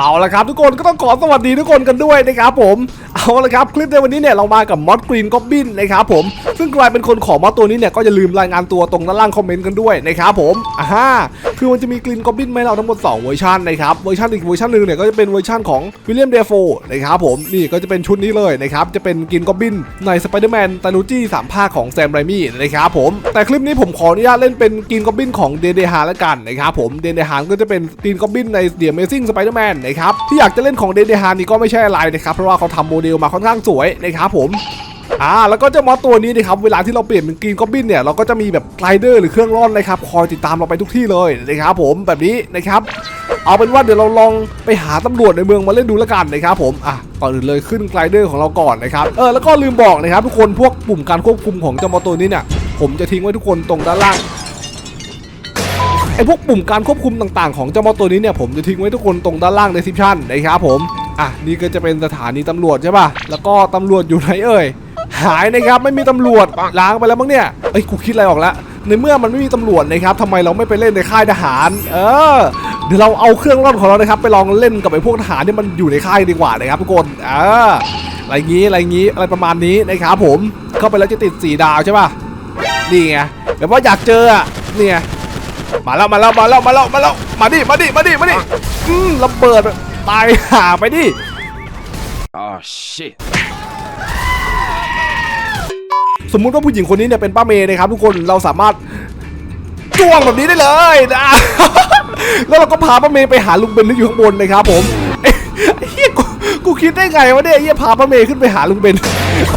เอาละครับทุกคนก็ต้องขอสวัสดีทุกคนกันด้วยนะครับผมเอาละครับคลิปในวันนี้เนี่ยเรามากับมอดกรีนก็บินนะครับผมซึ่งใครเป็นคนขอมอดตัวนี้เนี่ยก็อย่าลืมรายงานตัวตรงด้านล่างคอมเมนต์กันด้วยนะครับผมอ่าฮะคือมันจะมีกรีนก็บินให้เราทั้งหมด2เวอร์ชันนะครับเวอร์ชันอีกเวอร์ชันหนึ่งเนี่ยก็จะเป็นเวอร์ชันของวิลเลียมเดฟโฟนะครับผมนี่ก็จะเป็นชุดนี้เลยนะครับจะเป็นกรีนก็บินในสไปเดอร์แมนตานูจี้สามภาคของแซมไรมี่นะครับผมแต่คลิปนี้ผมขออนุญาตเล่นเป็นกรีนก็บินของเดเดฮาละกันนะครับผมเดเดฮาก็จะเป็นกรีนก็บินในเดีย Amazing Spider-Man นะครับที่อยากจะเล่นของเดนเดฮานี่ก็ไม่ใช่อะไรนะครับเพราะว่าเขาทำโมเดลมาค่อนข้างสวยนะครับผมอ่าแล้วก็เจ้ามอสตัวนี้นะครับเวลาที่เราเปลี่ยนเป็นกรีนก็บินเนี่ยเราก็จะมีแบบไกลเดอร์หรือเครื่องร่อนนะครับคอยติดตามเราไปทุกที่เลยนะครับผมแบบนี้นะครับเอาเป็นว่าเดี๋ยวเราลองไปหาตำรวจในเมืองมาเล่นดูแล้วกันนะครับผมอะก่อนอื่นเลยขึ้นไกลเดอร์ของเราก่อนนะครับเออแล้วก็ลืมบอกนะครับทุกคนพวกปุ่มการควบคุมของเจ้ามอสตัวนี้เนี่ยผมจะทิ้งไว้ทุกคนตรงด้านล่าง อพวกปุ่มการควบคุมต่างๆของเจ้ามอตัวนี้เนี่ยผมจะทิ้งไว้ทุกคนตรงด้านล่างในซิปชั่นนะครับผมอะนี่ก็จะเป็นสถานีตำรวจใช่ป่ะแล้วก็ตำรวจอยู่ไหนเอ่ยหายนะครับไม่มีตำรวจล้างไปแล้วมั้งเนี่ยเอ้ยกูคิดอะไรออกแล้วในเมื่อมันไม่มีตำรวจนะครับทำไมเราไม่ไปเล่นในค่ายทหาร เออเดี๋ยวเราเอาเครื่องร่อนของเรานะครับ ไปลองเล่นกับไอ้พวกทหารที่มันอยู่ในค่ายดีกว่านะครับทุกคนเอออะไรงี้อะไรงี้อะไรประมาณนี้นะครับผมเข้าไปแล้วจะติดสีดาวใช่ป่ะนี่ไงแบบว่าอยากเจออะนี่ไง มาแล้วมาแล้วมาแล้วมาแล้วมาแล้วมาดิมาดิมาดิมาดิอืมระเบิดตายห่าไปดิ Oh shit. สมมุติว่าผู้หญิงคนนี้เนี่ยเป็นป้าเมย์นะครับทุกคนเราสามารถจ้วงแบบนี้ได้เลยนะแล้วเราก็พาป้าเมย์ไปหาลุงเบนที่อยู่ข้างบนนะครับผมเอ้ยไอ้เฮียกูกูคิดได้ไงวะเนี่ยไอ้เฮียพาป้าเมย์ขึ้นไปหาลุงเบน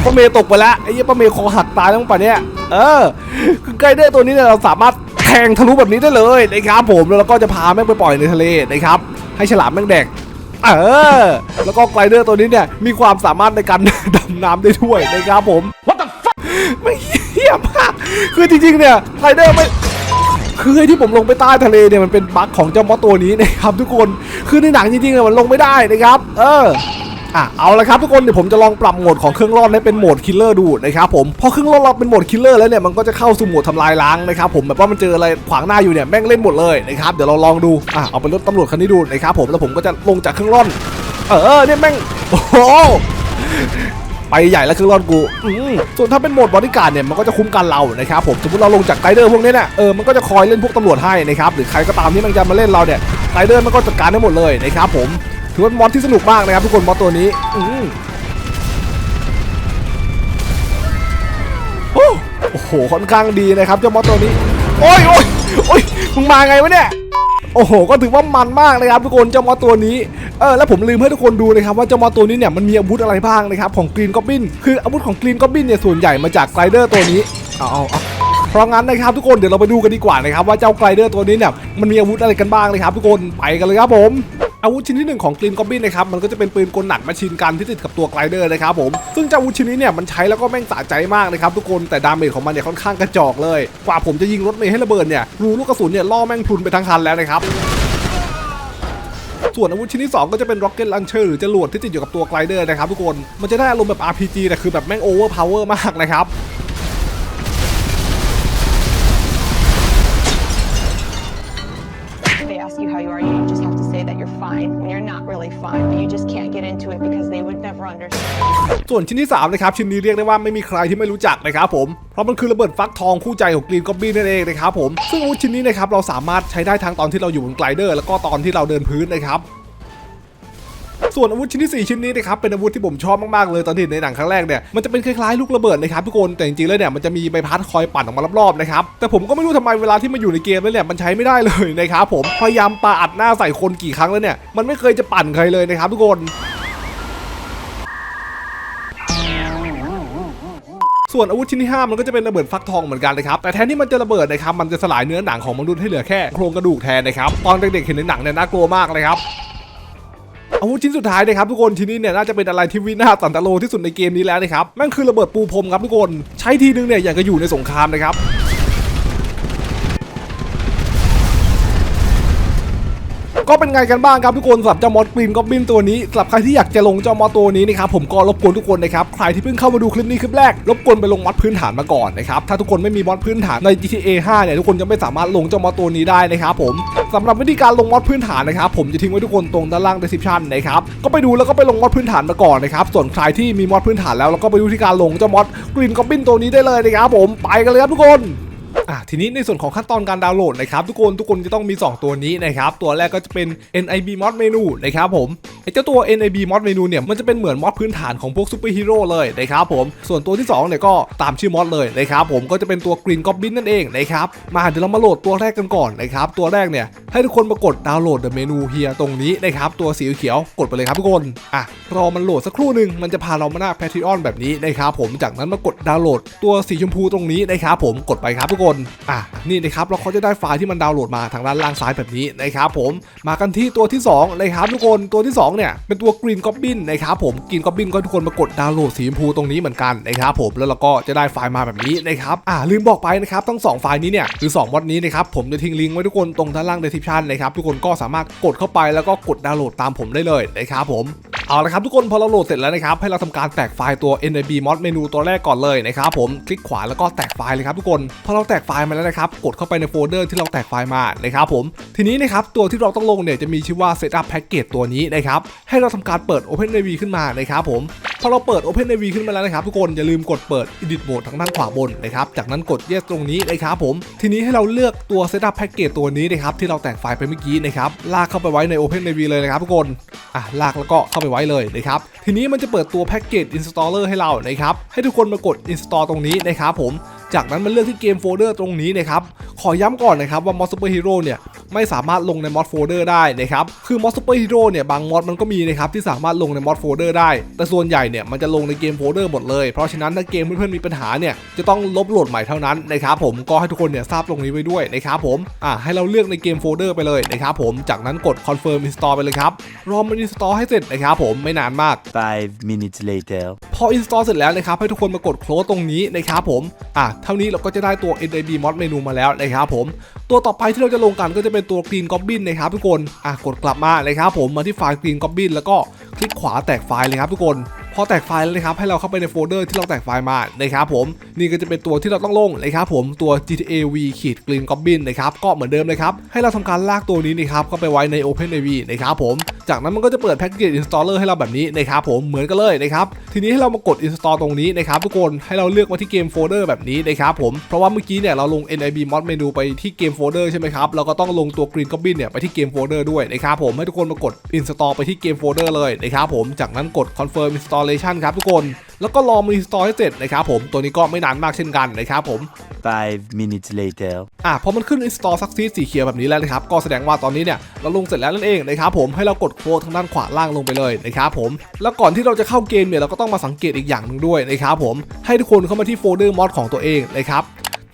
ป้าเมย์ตกไปแล้วไอ้เฮียป้าเมย์คอหักตายแล้วมั้งป่ะเนี่ยเออคือไกด์เดอร์ตัวนี้เนี่ยเราสามารถแท งทะลุแบบนี้ได้เลยนะครับผมแล้วเราก็จะพาแม่งไปปล่อยในทะเลนะครับให้ฉลามแม่งแดกเออแล้วก็ไกลเดอร์ตัวนี้เนี่ยมีความสามารถในการดำน้ำได้ด้วยนะครับผม What the fuck ไม่เหี้ยมากคือจริงๆเนี่ยไกลเดอร์ไม่คือไอ้ที่ผมลงไปใต้ทะเลเนี่ยมันเป็นบั๊กของเจ้ามอสตัวนี้นะครับทุกคน คือในหนังจริงๆเนี่ยมันลงไม่ได้นะครับ เออ อะเอาละครับทุกคนเดี๋ยวผมจะลองปรับโหมดของเครื่องร่อนให้เป็นโหมดคิลเลอร์ดูนะครับผมพอเครื่องร่อนเราเป็นโหมดคิลเลอร์แล้วเนี่ยมันก็จะเข้าสู่โหมดทำลายล้างนะครับผมแบบว่ามันเจออะไรขวางหน้าอยู่เนี่ยแม่งเล่นหมดเลยนะครับเดี๋ยวเราลองดูอะเอาเป็นรถตำรวจคันนี้ดูนะครับผมแล้วผมก็จะลงจากเครื่องร่อนเออเนี่ยแม่งโอ้โหไปใหญ่แล้วเครื่องร่อนกูส่วนถ้าเป็นโหมดบอดี้การ์ดเนี่ยมันก็จะคุ้มกันเรานะครับผมสมมติเราลงจากไกด์เดอร์พวกนี้เนี่ยเออมันก็จะคอยเล่นพวกตำรวจให้นะครับหรือใครก็ตามที่มันจะมาเล่นเราเนี่ยไกด์เดอร์มันก็จัดการได้หมดเลยนะครับผม ถือว่ามอดที่สนุกมากนะครับทุกคนมอดตัวนี้อืมโอ้โหค่อนข้างดีนะครับเจ้ามอสตัวนี้ โอ้ยโอ้ยโอ้ยมึงมาไงวะเนี่ยโอ้โห ก็ถือว่ามันมากนะครับทุกคนเจ้ามอตัวนี้ เออแล้วผมลืมให้ทุกคนดูนะครับว่าเจ้ามอตัวนี้เนี่ยมันมีอาวุธอะไรบ้างนะครับของกรีนก็บินคืออาวุธของกรีนก็บินเนี่ยส่วนใหญ่มาจากไกลเดอร์ตัวนี้เอาเอาเอาเพราะงั้นนะครับทุกคนเดี๋ยวเราไปดูกันดีกว่านะครับว่าเจ้าไกลเดอร์ตัวนี้เนี่ยมันมีอาวุธอะไรกันบ้างนะครับทุกคนไปกันเลยครับผม อาวุธชิ้นที่หนึ่งของกรีนกอบบินนะครับมันก็จะเป็นปืนกลหนักแมชชีนกันที่ติดกับตัวไกลเดอร์นะครับผมซึ่งเจ้าอาวุธชิ้นนี้เนี่ยมันใช้แล้วก็แม่งสะใจมากนะครับทุกคนแต่ดาเมจของมันเนี่ยค่อนข้างกระจอกเลย กว่าผมจะยิงรถเมย์ให้ระเบิดเนี่ยรูลูกกระสุนเนี่ยล่อแม่งพุนไปทั้งคันแล้วนะครับส่วนอาวุธชิ้นที่ 2 ก็จะเป็น Rocket Launcher หรือจรวดที่ติดอยู่กับตัวไกลเดอร์นะครับทุกคนมันจะได้อารมณ์แบบ RPG แต่คือแบบแม่งโอเวอร์พาวเวอร์มากนะครับ ส่วนชิ้นที่3นะครับชิ้นนี้เรียกได้ว่าไม่มีใครที่ไม่รู้จักนะครับผมเพราะมันคือระเบิดฟักทองคู่ใจของกรีนก็บี้นั่นเองนะครับผมซึ่งอาวุธชิ้นนี้นะครับเราสามารถใช้ได้ทั้งตอนที่เราอยู่บนไกลเดอร์ แล้วก็ตอนที่เราเดินพื้นนะครับส่วนอาวุธชิ้นที่ 4 ชิ้นนี้นะครับเป็นอาวุธที่ผมชอบมากๆเลยตอนที่ในหนังครั้งแรกเนี่ยมันจะเป็นคล้ายๆลูกระเบิดนะครับทุกคนแต่จริงๆแล้วเนี่ยมันจะมีใบพัดคอยปั่นออกมารอบๆนะครับแต่ผมก็ไม่รู้ทำไมเวลาที่มาอยู่ในเกมแล้วเนี่ยมันใช้ไม่ได้เลยนะครับผมพยายามปาอัดหน้าใส่คนกี่ครั้งแล้วเนี่ยมันไม่เคยจะปั่นใครเลยนะครับทุกคน ส่วนอาวุธชิ้นที่ 5 มันก็จะเป็นระเบิดฟักทองเหมือนกันเลยครับ แต่แทนที่มันจะระเบิดนะครับ มันจะสลายเนื้อหนังของมนุษย์ให้เหลือแค่โครงกระดูกแทนนะครับ ตอนเด็กๆเห็นในหนังเนี่ยน่ากลัวมากเลยครับอาวุธชิ้นสุดท้ายนะครับทุกคนชิ้นนี้เนี่ยน่าจะเป็นอะไรที่วินาศสันตโลที่สุดในเกมนี้แล้วนะครับแม่งคือระเบิดปูพรมครับทุกคน ใช้ทีนึงเนี่ยอย่างก็อยู่ในสงครามนะครับ ก็เป็นไงกันบ้างครับทุกคนสำหรับเจ้ามอสกรีนก็บินตัวนี้สำหรับใครที่อยากจะลงเจ้ามอสตัวนี้นะครับผมก็รบกวนทุกคนนะครับใครที่เพิ่งเข้ามาดูคลิปนี้คลิปแรกรบกวนไปลงมอสพื้นฐานมาก่อนนะครับถ้าทุกคนไม่มีมอสพื้นฐานใน GTA 5เนี่ยทุกคนจะไม่สามารถลงเจ้ามอสตัวนี้ได้นะครับผมสำหรับวิธีการลงมอสพื้นฐานนะครับผมจะทิ้งไว้ทุกคนตรงด้านล่าง description นะครับก็ไปดูแล้วก็ไปลงมอสพื้นฐานมาก่อนนะครับส่วนใครที่มีมอสพื้นฐานแล้วแล้วก็ไปดูที่การลงเจ้ามอสกรีนก็บินตัวนี้ได้เลยนะครับผมไปกันเลยครับทุกคน อะทีนี้ในส่วนของขั้นตอนการดาวน์โหลดนะครับทุกคนทุกคนจะต้องมี 2 ตัวนี้นะครับตัวแรกก็จะเป็น NIB mod menu นะครับผมไอ้เจ้าตัว NIB mod menu เนี่ยมันจะเป็นเหมือนมอดพื้นฐานของพวกซูเปอร์ฮีโร่เลยนะครับผมส่วนตัวที่2เนี่ยก็ตามชื่อมอดเลยนะครับผมก็จะเป็นตัว Green Goblin นั่นเองนะครับมาเดี๋ยวเรามาโหลดตัวแรกกันก่อนนะครับตัวแรกเนี่ยให้ทุกคนมากดดาวน์โหลดเดอะเมนูเฮียตรงนี้นะครับตัวสีเขียวกดไปเลยครับทุกคนอะรอมันโหลดสักครู่หนึ่งมันจะพาเรามาหน้า Patreon แบบนี้นะครับผมจากนั้นมากดดาวน์โหลดตัวสีชมพูตรงนี้นะครับผมกดไปครับทุกคนอะนี่นะครับเราก็จะได้ไฟล์ที่มันดาวน์โหลดมาทางด้านล่างซ้ายแบบนี้นะครับผมมากันที่ตัวที่2นะครับทุกคนตัวที่ 2 เนี่ยเป็นตัว Green Goblin นะครับผม Green Goblin ก็ทุกคนมากดดาวน์โหลดสีชมพูตรงนี้เหมือนกันนะครับผมแล้วเราก็จะได้ไฟล์มาแบบนี้นะครับอ่าลืมบอกไปนะครับทั้งสองไฟล์นี้เนี่ยหรือ2มอดนี้นะครับผมจะทิ้งลิงก์ไว้ทุกคนตรงด้านล่าง description นะครับทุกคนก็สามารถกดเข้าไปแล้วก็กดดาวน์โหลดตามผมได้เลยนะครับผมเอาละครับทุกคนพอเราโหลดเสร็จแล้วนะครับให้เราทำการแตกไฟล์ตัว NIB mod menu ตัวแรกก่อนเลยนะครับผมคลิกขวาแล้วก็แตกไฟล์เลยครับทุกคนพอเราแตตกไฟล์มาแล้วนะครับ กดเข้าไปในโฟลเดอร์ที่เราแตกไฟล์มานะครับผม ทีนี้นะครับตัวที่เราต้องลงเนี่ยจะมีชื่อว่า setup package ตัวนี้นะครับ ให้เราทำการเปิด OpenIV ขึ้นมานะครับผมพอเราเปิด OpenIV ขึ้นมาแล้วนะครับทุกคนอย่าลืมกดเปิด edit mode ทางด้านขวาบนนะครับ จากนั้นกด yes ตรงนี้นะครับผม ทีนี้ให้เราเลือกตัว setup package ตัวนี้นะครับที่เราแตกไฟล์ไปเมื่อกี้นะครับ ลากเข้าไปไว้ใน OpenIV เลยนะครับทุกคนอะลากแล้วก็เข้าไปไว้เลยนะครับ ทีนี้มันจะเปิดตัวแพ็กเกจ installer ให้เรานะครับ ให้ทุกคนมากด install ตรงนี้นะครับผม จากนั้นมันเลือกที่เกมโฟลเดอร์ตรงนี้นะครับ ขอย้ำก่อนนะครับว่า Mod Super Hero เนี่ยไม่สามารถลงใน Mod Folder ได้นะครับ คือ Mod Super Hero เนี่ยบาง mod มันก็มีนะครับที่สามารถลงใน Mod Folder ได้ แต่ส่วนใหญ่เนี่ยมันจะลงในเกมโฟลเดอร์หมดเลย เพราะฉะนั้นถ้าเกมเพื่อนๆมีปัญหาเนี่ยจะต้องลบโหลดใหม่เท่านั้นนะครับผม ก็ให้ทุกคนเนี่ยทราบตรงนี้ไว้ด้วยนะครับผม อะให้เราเลือกในเกมโฟลเดอร์ไปเลยนะครับผม จากนั้นกด confirm install ไปเลยครับ รอมัน install ให้เสร็จนะครับผม ไม่นานมาก Five minutes later. พออินส tall เสร็จแล้วนะครับให้ทุกคนมากดโคลสตรงนี้นะครับผมอะเท่านี้เราก็จะได้ตัว NIB mod เมนูมาแล้วนะครับผมตัวต่อไปที่เราจะลงกันก็จะเป็นตัว Green Goblin นะครับทุกคนอะกดกลับมาเลยครับผมมาที่ไฟล์ Green Goblin แล้วก็คลิกขวาแตกไฟล์เลยครับทุกคน พอแตกไฟล์แล้วนะครับให้เราเข้าไปในโฟลเดอร์ที่เราแตกไฟล์มานะครับผมนี่ก็จะเป็นตัวที่เราต้องลงนะครับผมตัว GTA V ขีด Green Goblin นะครับก็เหมือนเดิมเลยครับให้เราทำการลากตัวนี้นะครับเข้าไปไว้ใน OpenIV นะครับผมจากนั้นมันก็จะเปิดแพ็กเกจ installer ให้เราแบบนี้นะครับผมเหมือนกันเลยนะครับทีนี้ให้เรามากด install ตรงนี้นะครับทุกคนให้เราเลือกมาที่เกมโฟลเดอร์แบบนี้นะครับผมเพราะว่าเมื่อกี้เนี่ยเราลง NIB mod menu ไปที่เกมโฟลเดอร์ใช่ไหมครับเราก็ต้องลงตัว Green Goblin เนี่ยไปที่เกมโฟลเดอร์ด้วยนะครับผมให้ทุกคนมากด install ไปที่เกมโฟลเดอร์เลยนะครับผมจากนั้นกด confirm installation ครับทุกคน แล้วก็รอมัน install ให้เสร็จนะครับผมตัวนี้ก็ไม่นานมากเช่นกันนะครับผม Five minutes later. อะพอมันขึ้น install succeed สีเขียวแบบนี้แล้วนะครับ ก็แสดงว่าตอนนี้เนี่ยเราลงเสร็จแล้วนั่นเองนะครับผม ให้เรากดโค้ดทางด้านขวาล่างลงไปเลยนะครับผม แล้วก่อนที่เราจะเข้าเกมเนี่ยเราก็ต้องมาสังเกตอีกอย่างหนึ่งด้วยนะครับผม ให้ทุกคนเข้ามาที่โฟลเดอร์มอดของตัวเองนะครับ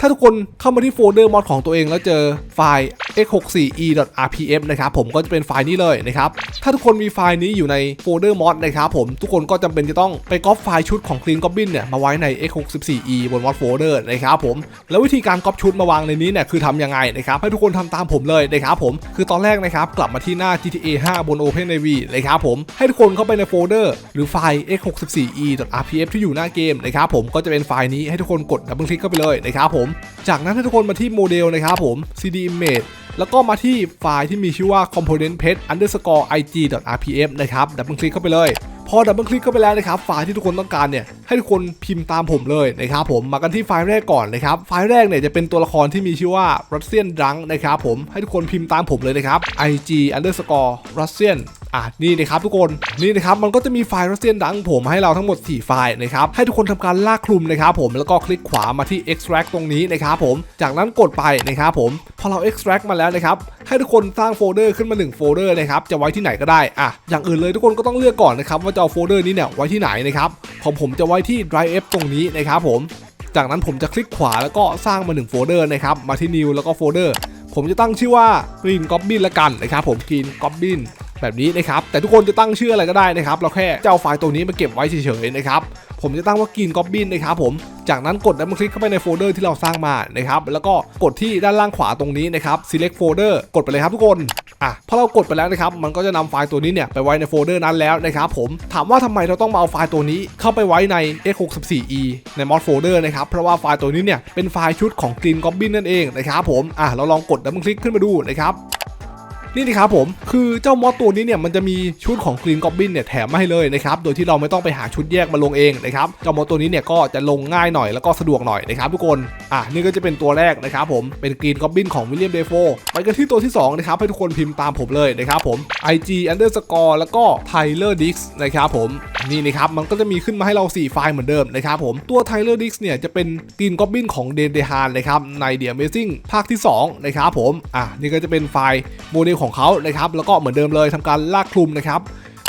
ถ้าทุกคนเข้ามาที่โฟลเดอร์มอดของตัวเองแล้วเจอไฟล์ x64e.rpm นะครับผมก็จะเป็นไฟล์นี้เลยนะครับถ้าทุกคนมีไฟล์นี้อยู่ในโฟลเดอร์มอดนะครับผมทุกคนก็จำเป็นจะต้องไปก๊อปไฟล์ชุดของ Clean Goblin เนี่ยมาไว้ใน x64e บนมอดโฟลเดอร์นะครับผมแล้ววิธีการก๊อปชุดมาวางในนี้เนี่ยคือทำยังไงนะครับให้ทุกคนทำตามผมเลยนะครับผมคือตอนแรกนะครับกลับมาที่หน้า GTA 5 บน OpenIV นะครับผมให้ทุกคนเข้าไปในโฟลเดอร์หรือไฟล์ x64e.rpf ที่อยู่หน้าเกมนะครับผมก็จะเป็นไฟล์นี้ให้ทุกคนกดดับเบิลคลิกเข้าไปเลยนะครับผมจากนั้นให้ทุกคนมาที่โมเดลนะครับผม cd image แล้วก็มาที่ไฟล์ที่มีชื่อว่า component pet underscore ig.rpf นะครับดับเบิลคลิกเข้าไปเลย พอดับเบิลคลิกเข้าไปแล้วนะครับไฟล์ที่ทุกคนต้องการเนี่ยให้ทุกคนพิมพ์ตามผมเลยนะครับผมมากันที่ไฟล์แรกก่อนนะครับไฟล์แรกเนี่ยจะเป็นตัวละครที่มีชื่อว่า Russian Drunk นะครับผมให้ทุกคนพิมพ์ตามผมเลยนะครับ ig underscore Russian อะนี่นะครับทุกคนนี่นะครับมันก็จะมีไฟล์ Russian Drunk ผมให้เราทั้งหมด 4 ไฟล์นะครับให้ทุกคนทำการลากคลุมนะครับผมแล้วก็คลิกขวามาที่ extract ตรงนี้นะครับผมจากนั้นกดไปนะครับผมพอเรา extract มาแล้วนะครับให้ทุกคนสร้างโฟลเดอร์ขึ้นมา1โฟลเดอร์นะครับจะไว้ที่ไหนก็ได้อะอย่างอื่นเลยทุกคนก็ต้องเลือกก่อนนะครับว่าจะเอาโฟลเดอร์นี้เนี่ยไว้ที่ไหนนะครับของผมจะไว้ที่ drive f ตรงนี้นะครับผมจากนั้นผมจะคลิกขวาแล้วก็สร้างมา1โฟลเดอร์นะครับมาที่ new แล้วก็โฟลเดอร์ผมจะตั้งชื่อว่า green goblin ละกันนะครับผม green goblin แบบนี้นะครับแต่ทุกคนจะตั้งชื่ออะไรก็ได้นะครับเราแค่จะเอาไฟล์ตัวนี้มาเก็บไว้เฉยๆนะครับผมจะตั้งว่า green goblin นะครับผมจากนั้นกดดับเบิลคลิกเข้าไปในโฟลเดอร์ที่เราสร้างมานะครับแล้วก็กดที่ด้านล่างขวาตรงนี้นะครับ select folder กดไปเลยครับทุกคนอะพอเรากดไปแล้วนะครับมันก็จะนำไฟล์ตัวนี้เนี่ยไปไว้ในโฟลเดอร์นั้นแล้วนะครับผมถามว่าทำไมเราต้องมาเอาไฟล์ตัวนี้เข้าไปไว้ใน x64e ใน mod folder นะครับเพราะว่าไฟล์ตัวนี้เนี่ยเป็นไฟล์ชุดของ Green Goblin นั่นเองนะครับผมอะเราลองกดดับเบิลคลิกขึ้นมาดูนะครับ นี่นะครับผมคือเจ้ามอดตัวนี้เนี่ยมันจะมีชุดของ Green Goblin เนี่ยแถมมาให้เลยนะครับโดยที่เราไม่ต้องไปหาชุดแยกมาลงเองนะครับเจ้ามอดตัวนี้เนี่ยก็จะลงง่ายหน่อยแล้วก็สะดวกหน่อยนะครับทุกคนอะนี่ก็จะเป็นตัวแรกนะครับผมเป็น Green Goblin ของ William Defoe ไปกันที่ตัวที่2นะครับให้ทุกคนพิมพ์ตามผมเลยนะครับผม IG underscore แล้วก็ Tyler Dix นะครับผมนี่นะครับมันก็จะมีขึ้นมาให้เรา 4 ไฟล์เหมือนเดิมนะครับผมตัว Tyler Dix เนี่ยจะเป็น Green Goblin ของ d a n d e h a n นะครับใน The Amazing ภาคที่2นะครับผมอะนี่ก็จะเป็นไฟล์โมเดลของเขานะครับแล้วก็เหมือนเดิมเลยทำการลากคลุมนะครับ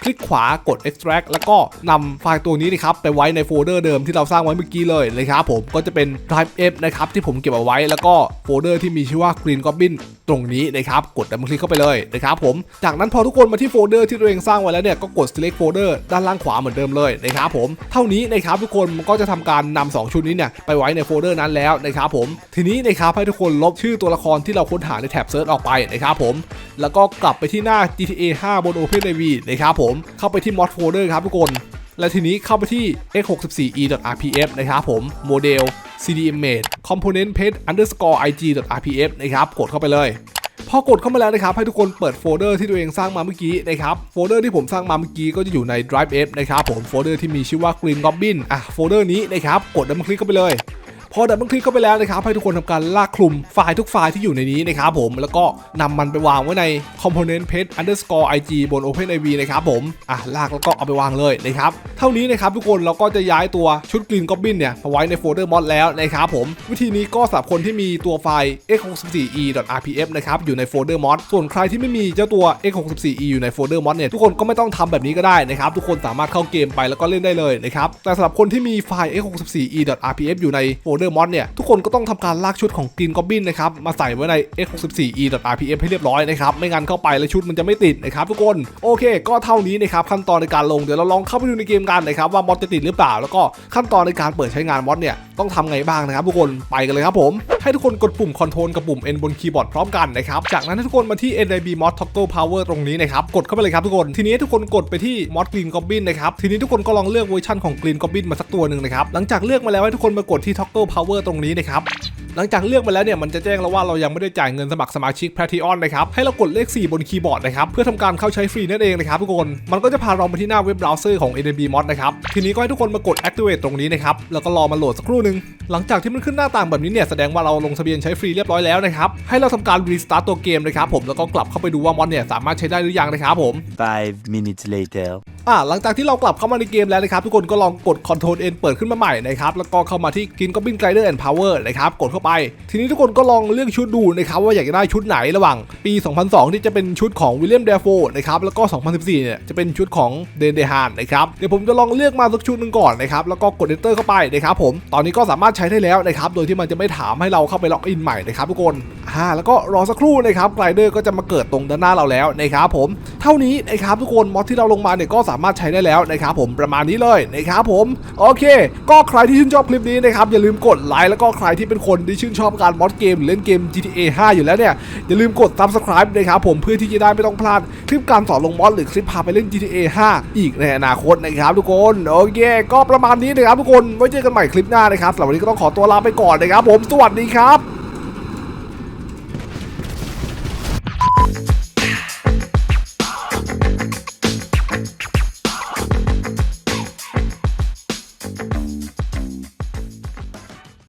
คลิกขวากด extract แล้วก็นำไฟล์ตัวนี้นะครับไปไว้ในโฟลเดอร์เดิมที่เราสร้างไว้เมื่อกี้เลยนะครับผมก็จะเป็น drive f นะครับที่ผมเก็บเอาไว้แล้วก็โฟลเดอร์ที่มีชื่อว่า green goblin ตรงนี้นะครับกดดับเบิลคลิกเข้าไปเลยนะครับผมจากนั้นพอทุกคนมาที่โฟลเดอร์ที่ตัวเองสร้างไว้แล้วเนี่ยก็กด select folder ด้านล่างขวาเหมือนเดิมเลยนะครับผมเท่านี้นะครับทุกคนมันก็จะทำการนำสองชุดนี้เนี่ยไปไว้ในโฟลเดอร์นั้นแล้วนะครับผมทีนี้นะครับให้ทุกคนลบชื่อตัวละครที่เราค้นหาในแท็บเซิร์ชออกไปนะครับผมแล้วก็กลับไปที่หน้า GTA 5 บน OpenIV นะครับผมเข้าไปที่ mod folder ครับทุกคน และทีนี้เข้าไปที่ x64e.rpf นะครับผมโมเดล cdmage component page underscore ig.rpf นะครับกดเข้าไปเลยพอกดเข้ามาแล้วนะครับให้ทุกคนเปิดโฟลเดอร์ที่ตัวเองสร้างมาเมื่อกี้นะครับโฟลเดอร์ที่ผมสร้างมาเมื่อกี้ก็จะอยู่ใน drive f นะครับผมโฟลเดอร์ที่มีชื่อว่า green goblin อะโฟลเดอร์นี้นะครับกดดับคลิกเข้าไปเลย พอดับเบิลคลิกเข้าไปแล้วนะครับให้ทุกคนทำการลากคลุมไฟล์ทุกไฟล์ที่อยู่ในนี้นะครับผมแล้วก็นำมันไปวางไว้ใน component page underscore ig บน OpenIV นะครับผมอะลากแล้วก็เอาไปวางเลยนะครับเท่านี้นะครับทุกคนเราก็จะย้ายตัวชุด Green Goblin เนี่ยมาไว้ในโฟลเดอร์ mod แล้วนะครับผมวิธีนี้ก็สำหรับคนที่มีตัวไฟล์ x64e.rpf นะครับอยู่ในโฟลเดอร์ mod ส่วนใครที่ไม่มีเจ้าตัว x64e อยู่ในโฟลเดอร์ mod เนี่ยทุกคนก็ไม่ต้องทำแบบนี้ก็ได้นะครับทุกคนสามารถเข้าเกมไปแล้วก็เล่นได้เลยนะครับแต่สำหรับคนที่มีไฟล์ x64e.rpf อยู่ในโฟลเดอร์มอสเนี่ยทุกคนก็ต้องทำการลากชุดของกรีนกอบบินนะครับมาใส่ไว้ใน x64e.rpf ให้เรียบร้อยนะครับไม่งั้นเข้าไปแล้วชุดมันจะไม่ติดนะครับทุกคนโอเค ก็เท่านี้นะครับขั้นตอนในการลงเดี๋ยวเราลองเข้าไปดูในเกมกันนะครับว่ามอสจะติดหรือเปล่า แล้วก็ขั้นตอนในการเปิดใช้งานมอสเนี่ยต้องทำไงบ้างนะครับทุกคนไปกันเลยครับผม ให้ทุกคนกดปุ่มคอนโทรลกับปุ่ม N บนคีย์บอร์ดพร้อมกันนะครับจากนั้นให้ทุกคนมาที่ NIB Mod Toggle Power ตรงนี้นะครับกดเข้าไปเลยครับทุกคนทีนี้ทุกคนกดไปที่ Mod Green Goblin นะครับทีนี้ทุกคนก็ลองเลือกเวอร์ชันของ Green Goblin มาสักตัวหนึ่งนะครับหลังจากเลือกมาแล้วให้ทุกคนมากดที่ Toggle Power ตรงนี้นะครับ หลังจากเลือกมาแล้วเนี่ยมันจะแจ้งแล้วว่าเรายังไม่ได้จ่ายเงินสมัครสมาชิก Patreon นะครับให้เรากดเลข 4 บนคีย์บอร์ดนะครับเพื่อทำการเข้าใช้ฟรีนั่นเองนะครับทุกคนมันก็จะพาเราไปที่หน้าเว็บเบราว์เซอร์ของ NB Mod นะครับทีนี้ก็ให้ทุกคนมากด Activate ตรงนี้นะครับแล้วก็รอมาโหลดสักครู่หนึ่งหลังจากที่มันขึ้นหน้าต่างแบบนี้เนี่ยแสดงว่าเราลงทะเบียนใช้ฟรีเรียบร้อยแล้วนะครับให้เราทำการ restart ตัวเกมนะครับผมแล้วก็กลับเข้าไปดูว่ามอดเนี่ยสามารถใช้ได้หรือยังนะครับผม Five minutes later. อ่าหลังจากที่เรากลับเข้ามาในเกมแล้วนะครับทุกคนก็ลองกด Ctrl N เปิดขึ้นมาใหม่นะครับแล้วก็เข้ามาที่ Green Goblin Glider and Power นะครับกดเข้าไป ทีนี้ทุกคนก็ลองเลือกชุดดูนะครับว่าอยากจะได้ชุดไหนระหว่าง ปี 2002 ที่จะเป็นชุดของ William Dafoe นะครับแล้วก็ 2014 เนี่ยจะเป็นชุดของ d a n d e h a n นะครับเดี๋ยวผมจะลองเลือกมาสักชุดหนึ่งก่อนนะครับแล้วก็กด Enter เข้าไปนะครับผมตอนนี้ก็สามารถใช้ได้แล้วนะครับโดยที่มันจะไม่ถามให้เราเข้าไปล็อกอินใหม่นะครับทุกคนอ่าแล้วก็รอสักครู่นะครับไกลเดอร์ก็จะมาเกิดตรงด้านหน้าเราแล้วนะครับผมเท่านี้นะครับทุกคนมอดที่เราลงมาเนี่ยก็สามารถใช้ได้แล้วนะครับผมประมาณนี้เลยนะครับผมโอเค ก็ใครที่ชื่นชอบคลิปนี้นะครับอย่าลืมกดไลค์แล้วก็ใครที่เป็นคนที่ชื่นชอบการมอดเกมหรือเล่นเกม GTA 5 อยู่แล้วเนี่ยอย่าลืมกด subscribe นะครับผมเพื่อที่จะได้ไม่ต้องพลาดคลิปการสอนลงมอดหรือคลิปพาไปเล่น GTA 5 อีกในอนาคตนะครับทุกคนโอเค ก็ประมาณนี้นะครับทุกคนไว้เจอกันใหม่คลิปหน้านะครับสำหรับวันนี้ก็ต้องขอตัวลาไปก่อนนะครับผมสวัสดีครับ